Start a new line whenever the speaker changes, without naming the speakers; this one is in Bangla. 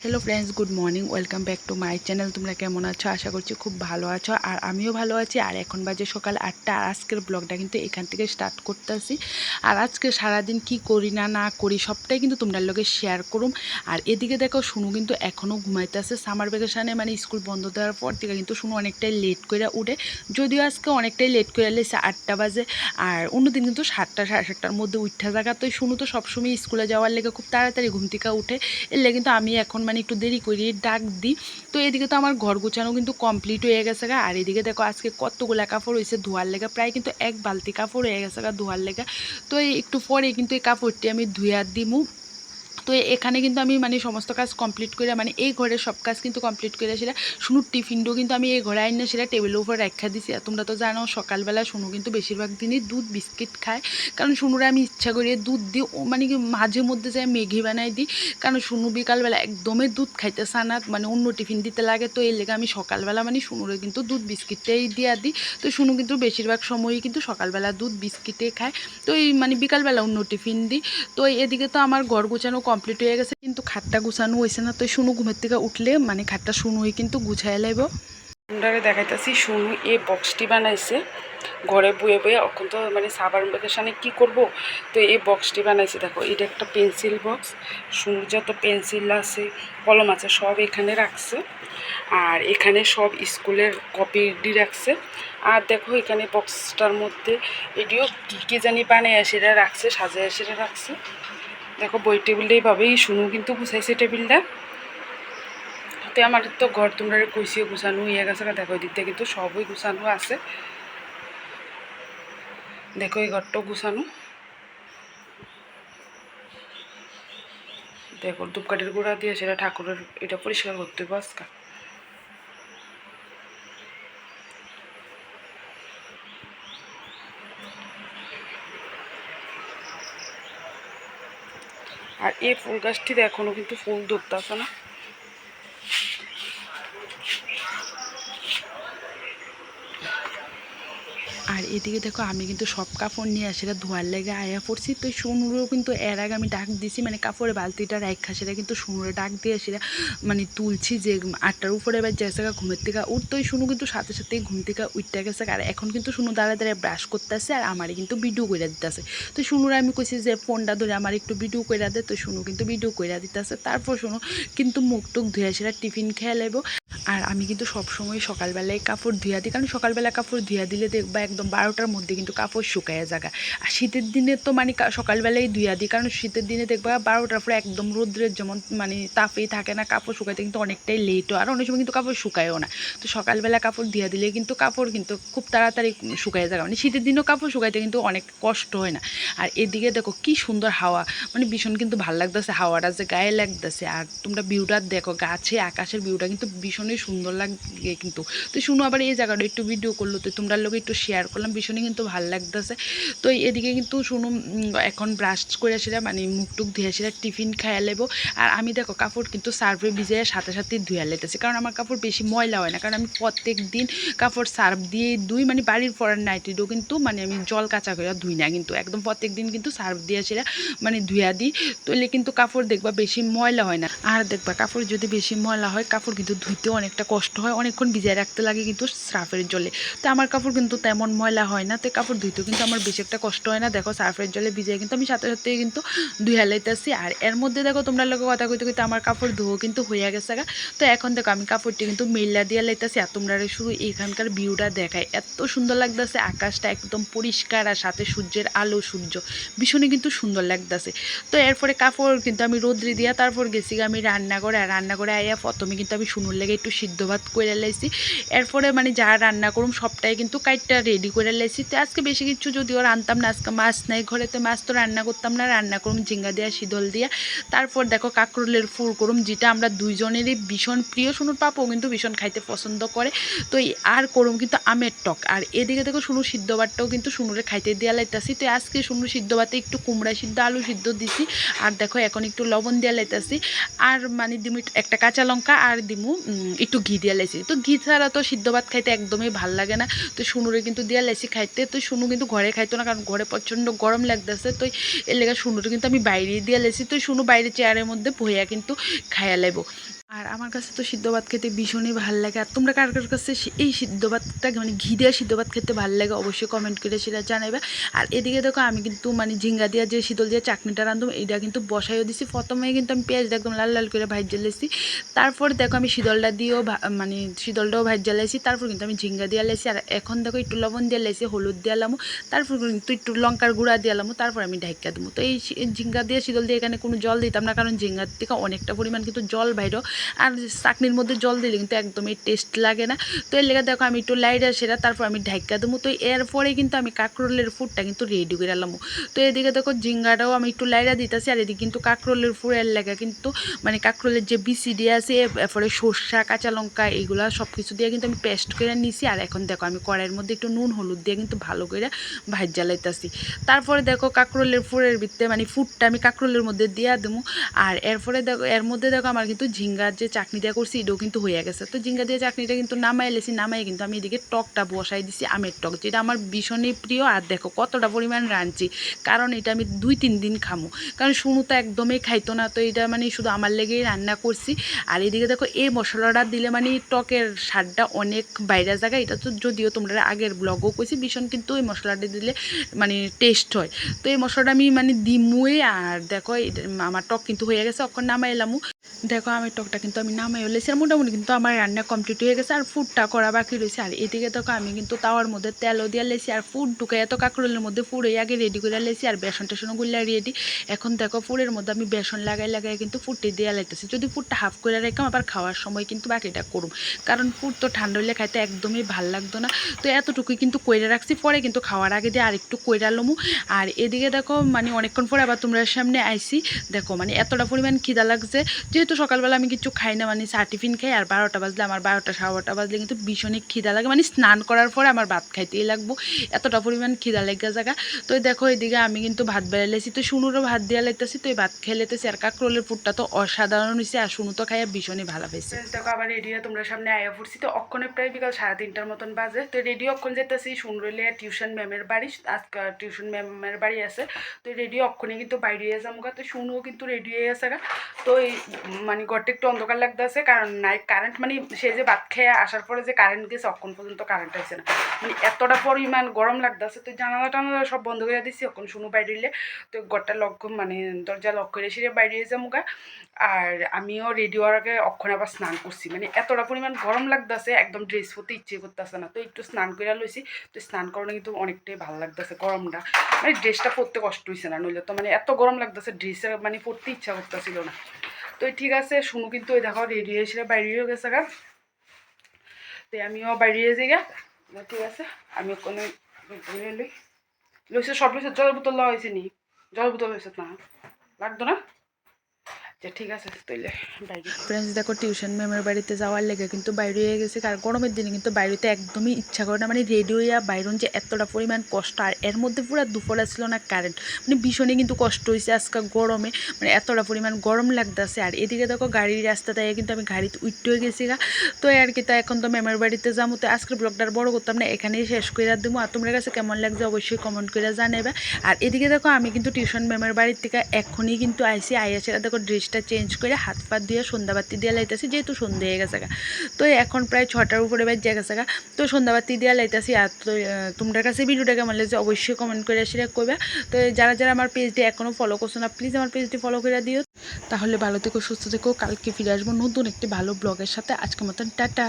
Hello friends good morning welcome back to my channel তোমরা কেমন আছো? আশা করছি খুব ভালো আছো। আর আমিও ভালো আছি। আর এখন বাজে সকাল আটটা। আর আজকের ব্লগটা কিন্তু এখান থেকে স্টার্ট করতেছি। আর আজকে সারাদিন কি করি না না করি সবটাই কিন্তু তোমরা লোকে শেয়ার করুম। আর এদিকে দেখো, শুনু কিন্তু এখনও ঘুমাইতেছে। সামার ভ্যাকেশানে মানে স্কুল বন্ধ দেওয়ার পর থেকে কিন্তু শুনু অনেকটাই লেট করে উঠে। যদিও আজকে অনেকটাই লেট করে লেছে, আটটা বাজে। আর অন্যদিন কিন্তু সাতটা, সাড়ে সাতটার মধ্যে উঠা জায়গা। তো শুনু তো সবসময় স্কুলে যাওয়ার লেগে খুব তাড়াতাড়ি ঘুম থেকে উঠে। এলে কিন্তু আমি এখন মানে একটু দেরি করি ডাক দিই। তো এদিকে তো আমার ঘর গোছানো কিন্তু কমপ্লিট হয়ে গেছে গা। আর এদিকে দেখো আজকে কতগুলা কাপড় হয়েছে ধোয়ার লেগে। প্রায় কিন্তু এক বালতি কাপড় হয়ে গেছে গা ধোয়ার লেগে। তো একটু পরে কিন্তু এই কাপড়টি আমি ধুয়ার দিমু। তো এখানে কিন্তু আমি মানে সমস্ত কাজ কমপ্লিট করে মানে এই ঘরের সব কাজ কিন্তু কমপ্লিট করে সেটা শুনুর টিফিনটাও কিন্তু আমি এই ঘরে আইনে সেটা টেবিলের উপর রাখা দিছি। আর তোমরা তো জানো, সকালবেলা শুনু কিন্তু বেশিরভাগ দিনই দুধ, বিস্কিট খায়। কারণ শুনুরা আমি ইচ্ছা করি দুধ দিই মানে কি মাঝে মধ্যে যাই ম্যাগি বানাই দিই। কারণ শুনু বিকালবেলা একদমই দুধ খাইতে চানা মানে অন্য টিফিন দিতে লাগে। তো এই লেগে আমি সকালবেলা মানে শুনুরে কিন্তু দুধ, বিস্কিটটাই দিয়া দিই। তো শুনু কিন্তু বেশিরভাগ সময়ই কিন্তু সকালবেলা দুধ, বিস্কিটে খায়। তো এই মানে বিকালবেলা অন্য টিফিন দিই। তো এদিকে তো আমার ঘর গোছানো কমপ্লিট হয়ে গেছে, কিন্তু খাটটা গুছানো হয়েছে না। তো শুনু ঘুমের থেকে উঠলে মানে খাটটা শুনুই কিন্তু গুছাই লাইব। আমরা দেখাইতেছি শুনু এই বক্সটি বানাইছে। ঘরে বয়ে বয়ে এখন তো মানে সাবার ভ্যাকেশানে কী করব? তো এই বক্সটি বানাইছে, দেখো, এটা একটা পেন্সিল বক্স শুনুর যত পেন্সিল আছে, কলম আছে, সব এখানে রাখছে। আর এখানে সব স্কুলের কপি ডি রাখছে। আর দেখো, এখানে বক্সটার মধ্যে এটিও কী কী জানি বানায় সেটা রাখছে, সাজায় সেটা রাখছে। দেখো, বই টেবিলটা এইভাবেই শুনু কিন্তু গুছাইছে টেবিলটা? তো আমার তো ঘর তোমরা কইসিও গুছানো ইয়ে গেছে দেখো ওই দিক থেকে কিন্তু সবই গুছানো আছে। দেখো, এই ঘরটাও গুছানো। দেখো, ধূপকাঠির গুঁড়া দিয়ে সেটা ঠাকুরের, এটা পরিষ্কার করতে হবে আজকে। আর এই ফুল গাছটিতে এখনও কিন্তু ফুল ধরতে আসে না আর এদিকে দেখো, আমি কিন্তু সব কাপড় নিয়ে আসি সেটা ধোয়ার লেগে আয়া পড়ছি। তো সুনুরেও কিন্তু এর আগে আমি ডাক দিছি মানে কাপড়ের বালতিটা রাখা সেটা কিন্তু সুনুরে ডাক দিয়ে সেটা মানে তুলছি যে আটটার উপরে এবার যেসে ঘুমের থেকে উঠতোই শুনু কিন্তু সাথে সাথেই ঘুম থেকে উঠতে গেছে, আর এখন কিন্তু শুনু দাঁড়া দাঁড়ায় ব্রাশ করতেছে আর আমারই কিন্তু ভিডিও করে দিতেছে। তো শুনুরে আমি কইছি যে ফোনটা ধরে আমার একটু ভিডিও করে দে, তো শুনু কিন্তু ভিডিও করে দিতেছে। তারপর শুনু কিন্তু মুখ টুক ধুয়ে সেটা টিফিন খেয়ে নেব আর আমি কিন্তু সবসময় সকালবেলায় কাপড় ধুয়া দিই, কারণ সকালবেলা কাপড় ধুয়া দিলে দেখবা একদম বারোটার মধ্যে কিন্তু কাপড় শুকায় জায়গা আর শীতের দিনে তো মানে সকালবেলায় ধুয়া দিই, কারণ শীতের দিনে দেখবা বারোটার পরে একদম রোদ্রের যেমন মানে তাপেই থাকে না, কাপড় শুকাইতে কিন্তু অনেকটাই লেটও আর অনেক সময় কিন্তু কাপড় শুকায়ও না। তো সকালবেলা কাপড় ধুয়া দিলে কিন্তু কাপড় কিন্তু খুব তাড়াতাড়ি শুকায় যায় মানে শীতের দিনেও কাপড় শুকাইতে কিন্তু অনেক কষ্ট হয় না। আর এদিকে দেখো কি সুন্দর হাওয়া মানে ভীষণ কিন্তু ভালো লাগতেছে, হাওয়াটা যে গায়ে লাগতেছে। আর তোমরা ভিউটা দেখো, গাছে, আকাশের ভিউটা কিন্তু ভীষণই সুন্দর লাগে কিন্তু। তো শুনো, আবার এই জায়গাটা একটু ভিডিও করল, তো তোমরা লোক একটু শেয়ার করলাম, ভীষণই কিন্তু ভালো লাগতেছে। তো এদিকে কিন্তু শুনো এখন ব্রাশ করে সেটা মানে মুখ টুক ধুয়ে সেটা টিফিন খাইয়া লেবো। আর আমি দেখো, কাপড় কিন্তু সার্ফে ভিজে সাথে সাথে ধুয়ে লেতেছি, কারণ আমার কাপড় বেশি ময়লা হয় না, কারণ আমি প্রত্যেক দিন কাপড় সার্ফ দিয়ে ধুই মানে বাড়ির পরার নাইটিরও কিন্তু মানে আমি জল কাঁচা করে ধুই না কিন্তু, একদম প্রত্যেক দিন কিন্তু সার্ফ দিয়ে সেটা মানে ধুয়া দিই। তাহলে কিন্তু কাপড় দেখবা বেশি ময়লা হয় না। আর দেখবা, কাপড় যদি বেশি ময়লা হয়, কাপড় কিন্তু ধুইতেও অনেকটা কষ্ট হয়, অনেকক্ষণ ভিজায় রাখতে লাগে কিন্তু সার্ফের জলে। তো আমার কাপড় কিন্তু তেমন ময়লা হয় না, তো কাপড় ধুইতেও কিন্তু আমার বেশি একটা কষ্ট হয় না। দেখো সার্ফের জলে ভিজায় কিন্তু আমি সাথে সাথে কিন্তু ধুয়ে লাইতেছি আর এর মধ্যে দেখো তোমরা লোক কথা কইতে কইতে আমার কাপড় ধুয়ো কিন্তু হয়ে গেছে গা। তো এখন দেখো আমি কাপড়টি কিন্তু মেল্লা দিয়ে লাইতেছি আর তোমরা শুধু এখানকার ভিউটা দেখায়। এত সুন্দর লাগতেছে, আকাশটা একদম পরিষ্কার আর সাথে সূর্যের আলো, সূর্য ভীষণই কিন্তু সুন্দর লাগতেছে। তো এরপরে কাপড় কিন্তু আমি রোদ্রি দিয়া তারপর গেছি আমি রান্না করে আর রান্না করে আইয়া প্রথমে কিন্তু আমি শুনুর লেগে একটু সিদ্ধ ভাত করে লাইছি। এরপরে মানে যা রান্না করুম সবটাই কিন্তু কাইটটা রেডি করে লাইছি। তো আজকে বেশি কিছু যদিও রান্তাম না, আজকে মাছ নাই ঘরে তো মাছ তো রান্না করতাম না, রান্না করুম ঝিঙ্গা দিয়া, শীতল দিয়া। তারপর দেখো কাঁকরোলের ফুল করুম, যেটা আমরা দুইজনেরই ভীষণ প্রিয় শুনুর পাপও কিন্তু ভীষণ খাইতে পছন্দ করে। তো আর করুম কিন্তু আমের টক। আর এদিকে দেখো শুনু সিদ্ধ ভাতটাও কিন্তু শুনুরে খাইতে দেওয়া লাইতাছি। তো আজকে শুনু সিদ্ধ ভাতে একটু কুমড়া সিদ্ধ, আলু সিদ্ধ দিছি। আর দেখো এখন একটু লবণ দেওয়া লাইতাছি। আর মানে দিমু একটা কাঁচা লঙ্কা আর দিমু একটু ঘি দিয়ে লাইছি। তো ঘি ছাড়া তো সিদ্ধ ভাত খাইতে একদমই ভালো লাগে না। তো শুনুরে কিন্তু দিয়া লাইছি খাইতে। তো শুনু কিন্তু ঘরে খাইতো না, কারণ ঘরে প্রচণ্ড গরম লাগতেছে। তো এর লেগে শুনুরে কিন্তু আমি বাইরে দিয়ে লাইছি। তো শুনু বাইরে চেয়ারের মধ্যে বইয়া কিন্তু খাইয়া লাইব। আর আমার কাছে তো সিদ্ধ ভাত খেতে ভীষণই ভালো লাগে। আর তোমরা কার কার কাছে এই সিদ্ধ ভাতটা মানে ঘি দেওয়া সিদ্ধ ভাত খেতে ভালো লাগে অবশ্যই কমেন্ট করে সেটা জানাবে আর এদিকে দেখো আমি কিন্তু মানে ঝিঙ্গা দিয়া যে শীতল দিয়ে চাটনিটা রান্ধুম এইটা কিন্তু বসাইও দিছি। প্রথমে কিন্তু আমি পেঁয়াজটা একদম লাল লাল করে ভাজ জ্বালাইছি। তারপর দেখো আমি শীতলটা দিয়েও মানে শীতলটাও ভাজ জ্বালাইছি। তারপর কিন্তু আমি ঝিঙ্গা দিয়ে লাইছি আর এখন দেখো একটু লবণ দিয়ে লাইছি হলুদ দিয়ে তারপর কিন্তু একটু লঙ্কার গুঁড়া দিয়ে তারপর আমি ঢাইকা দেবো তো এই ঝিঙ্গা দিয়ে শীতল দিয়ে এখানে কোনো জল দিতাম না, কারণ ঝিঙ্গার থেকে অনেকটা পরিমাণ কিন্তু জল বাইর আর চাটনির মধ্যে জল দিলে কিন্তু একদমই টেস্ট লাগে না। তো এর লেগে দেখো আমি একটু লাইট সেরা তারপর আমি ঢাইকা দেবো। তো এরপরে কিন্তু আমি কাঁকরোলের ফুডটা কিন্তু রেডি করে আলাম তো এদিকে দেখো ঝিঙ্গাটাও আমি একটু লাইরা দিতেছি আর এদিকে কিন্তু কাঁকরোলের ফুড়ের লেগে কিন্তু মানে কাঁকরোলের যে বিসি দিয়ে আছে, এরপরে সর্ষা, কাঁচা লঙ্কা এগুলা সব কিছু দিয়ে কিন্তু আমি পেস্ট করে নিছি। আর এখন দেখো আমি কড়াইয়ের মধ্যে একটু নুন, হলুদ দিয়ে কিন্তু ভালো করে ভাজ জ্বালাইতেছি। তারপরে দেখো কাঁকরোলের ফুড়ের ভিতরে মানে ফুডটা আমি কাঁকরোলের মধ্যে দিয়া দেবো। আর এরপরে দেখো, এর মধ্যে দেখো আমার কিন্তু ঝিঙ্গার যে চাটনিটা করছি, এটাও কিন্তু হয়ে গেছে। তো জিঙ্গা দিয়ে চাটনিটা কিন্তু নামাই লেছি নামাই কিন্তু আমি এদিকে টকটা বসাই দিছি আমের টক, যেটা আমার ভীষণই প্রিয়। আর দেখো কতটা পরিমাণ রাঁধছি, কারণ এটা আমি দুই তিন দিন খামো। কারণ শুনু তো একদমই খাইতো না, তো এটা মানে শুধু আমার লেগেই রান্না করছি। আর এদিকে দেখো এই মশলাটা দিলে মানে টকের স্বাদটা অনেক বাইরে জায়গায়। এটা তো যদিও তোমরা আগের ব্লগও কইছি, ভীষণ কিন্তু এই মশলাটা দিলে মানে টেস্ট হয়। তো এই মশলাটা আমি মানে দিমুই, আর দেখো আমার টক কিন্তু হয়ে গেছে অখন নামাই এলামু দেখো, আমি টকটা কিন্তু আমি নামাই হলেছি আর মোটামুটি কিন্তু আমার রান্না কমপ্লিট হয়ে গেছে আর ফুডটা করা বাকি রয়েছে আর এদিকে দেখো, আমি কিন্তু তাওয়ার মধ্যে তেলও দিয়ে লেছি আর ফুড ঢুকে এত কাঁকরোলের মধ্যে ফুড়ে আগে রেডি করে লেছি আর বেসন টেসনও গুলা রেডি এখন দেখো, ফুড়ের মধ্যে আমি বেসন লাগাই লাগাই কিন্তু ফুটটি দিয়ে লাইতেছি। যদি ফুডটা হাফ করে রেখে আবার খাওয়ার সময় কিন্তু বাকিটা করুম। কারণ ফুড তো ঠান্ডা হলে খাইতে একদমই ভালো লাগতো না। তো এতটুকুই কিন্তু কইরা রাখছি। পরে কিন্তু খাওয়ার আগে দিয়ে আরেকটু কইরা লমু। আর এদিকে দেখো মানে অনেকক্ষণ পরে আবার তোমরা সামনে আইসি। দেখো মানে এতটা পরিমাণ খিদা লাগছে। যেহেতু সকালবেলা আমি কিছু খাই না মানে চা টিফিন খাই, আর বারোটা বাজলে আমার বারোটা, সাড়ে বারোটা বাজলে কিন্তু ভীষণই খিদা লাগে। মানে স্নান করার পরে আমার ভাত খাইতেই লাগবো। এতটা পরিমাণ খিদা লেগে জায়গা। তো দেখো এদিকে আমি কিন্তু ভাত বেড়াইলেছি তো শুনুরও ভাত দিয়ে লাইতেছি তো এই ভাত খেয়ে লেতেছি আর কাকরোলের পুরটা তো অসাধারণ হয়েছে আর শুনু তো খাইয়া ভীষণই ভালো হয়েছে দেখো আবার রেডিও তোমরা সামনে আয়া পড়ছি। তো অক্ষণে প্রায় বিকাল সাড়ে তিনটার মতন বাজে। তো রেডিও অক্ষণ যেতেছি শুনরলে টিউশন ম্যামের বাড়ি। আজকে টিউশন ম্যামের বাড়ি আছে। তো রেডিও অক্ষণে কিন্তু বাইরে যাব গা তো শুনুও কিন্তু রেডি হয়ে আছে তো এই মানে ঘরটা একটু অন্ধকার লাগতেছে, কারণ নাই কারেন্ট মানে সে যে ভাত খেয়ে আসার পরে যে কারেন্ট গেছে অক্ষণ পর্যন্ত কারেন্ট আসছে না। মানে এতটা পরিমাণ গরম লাগতেছে, তো জানালা টানালা সব বন্ধ করে দিচ্ছি অক্ষণ শুনু বাইরে তো ঘরটা লক মানে দরজা লক করে সেরে বাইরে যাব গা। আর আমিও রেডি আগে অক্ষণ আবার স্নান করছি। মানে এতটা পরিমাণ গরম লাগতেছে, একদম ড্রেস পরতে ইচ্ছে করতেছে না। তো একটু স্নান করে লইছি, তো স্নান করানো কিন্তু অনেকটাই ভালো লাগতেছে গরমটা। মানে ড্রেসটা পরতে কষ্ট হয়েছে না, নইলে তো মানে এত গরম লাগতেছে ড্রেসের মানে পরতে ইচ্ছা করতেছিল না। তো ঠিক আছে, শুনু কিন্তু ওই দেখো রেডি হয়েছিল বাইরে হয়ে গেছে গা। তো আমিও বাইরে যাই গা। ঠিক আছে আমি কোনো লই। লইছে, সব লইছে জল বোতল লওয়া হয়েছে নি। জল বোতল হয়েছে না, লাগতো না? আচ্ছা ঠিক আছে, তাইলে। ফ্রেন্ডস দেখো টিউশন ম্যামের বাড়িতে যাওয়ার লেগে কিন্তু বাইরে হয়ে গেছে। আর গরমের দিনে কিন্তু বাইরেতে একদমই ইচ্ছা করে না। মানে রেডি হইয়া বাইরন যে এতটা পরিমাণ কষ্ট। আর এর মধ্যে পুরো দুপুরে ছিল না কারেন্ট মানে ভীষণই কিন্তু কষ্ট হয়েছে আজকে গরমে। মানে এতটা পরিমাণ গরম লাগতেছে। আর এদিকে দেখো, গাড়ির রাস্তাতে কিন্তু আমি গাড়িতে উঠতে গেছি গা। তো আর কি তা, এখন তো ম্যামের বাড়িতে যাব। তো আজকের ব্লগটা বড় করতাম না। এখানেই শেষ করে দেবো আর তোমার কাছে কেমন লাগছে অবশ্যই কমেন্ট করে জানাবে আর এদিকে দেখো, আমি কিন্তু টিউশন ম্যামের বাড়ির থেকে এখনই কিন্তু আইসি আইয়া সেটা দেখো ড্রেসটা চেঞ্জ করে হাত ফাত দিয়ে সন্ধ্যাবাতি দিয়ে লাইতেছি, যেহেতু সন্ধ্যে হয়ে গেছে তো এখন প্রায় ছটার উপরে বাজ জায়গা গা। তো সন্ধ্যাবাতি দিয়ে লাইতেছি, আর তো তোমার কাছে ভিডিওটা কেমন লাগছে অবশ্যই কমেন্ট করে সেটা করবে। তো যারা যারা আমার পেজটি এখনও ফলো করছ না প্লিজ আমার পেজটি ফলো করে দিও। তাহলে ভালো থেকো, সুস্থ থেকো। কালকে ফিরে আসব নতুন একটি ভালো ব্লগের সাথে। আজকের মতন, টাটা।